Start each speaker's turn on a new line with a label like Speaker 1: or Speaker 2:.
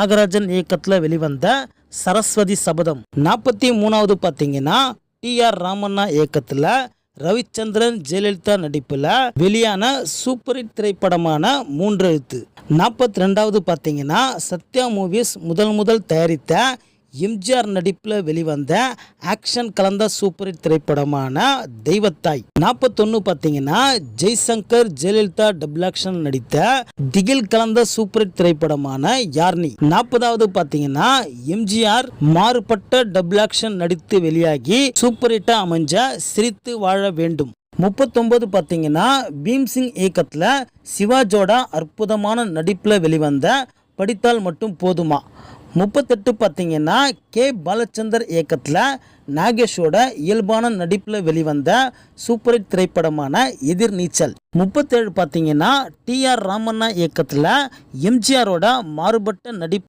Speaker 1: நாகராஜன் இயக்கத்தில் வெளிவந்த சரஸ்வதி சபதம். நாற்பத்தி மூணாவது பார்த்தீங்கன்னா டி ஆர் ராமண்ணா இயக்கத்தில் ரவிச்சந்திரன் ஜெயலலிதா நடிப்பில் வெளியான சூப்பர் ஹிட் திரைப்படமான மூன்று எழுத்து. நாற்பத்தி ரெண்டாவது பார்த்தீங்கன்னா சத்யா மூவிஸ் முதல் முதல் தயாரித்த எம்ஜிஆர் நடிப்பில் வெளிவந்த ஆக்ஷன் கலந்த சூப்பர் ஹிட் திரைப்படமான தெய்வத்தாய். நாற்பத்தொன்று பார்த்தீங்கன்னா ஜெய்சங்கர் ஜெயலலிதா டபுள் ஆக்ஷன் நடித்த திகில் கலந்த சூப்பர் ஹிட் திரைப்படமான யார்னி. நாற்பதாவது பார்த்தீங்கன்னா எம்ஜிஆர் மாறுபட்ட டபுள் ஆக்ஷன் நடித்து வெளியாகி சூப்பர் ஹிட்டாக அமைஞ்ச சிரித்து வாழ வேண்டும். முப்பத்தொன்பது பார்த்தீங்கன்னா பீம்சிங் இயக்கத்தில் சிவாஜோட அற்புதமான நடிப்பில் வெளிவந்த படித்தால் மட்டும் போதுமா? முப்பத்தெட்டு பார்த்தீங்கன்னா கே. பாலச்சந்தர் இயக்கத்தில் நாகேஷோட இயல்பான நடிப்பில் வெளிவந்த சூப்பர் ஹிட் திரைப்படமான எதிர்நீச்சல் முப்பத்தேழு பார்த்தீங்கன்னா டிஆர் ராமண்ணா இயக்கத்தில் எம்ஜிஆரோட மாறுபட்ட நடிப்பு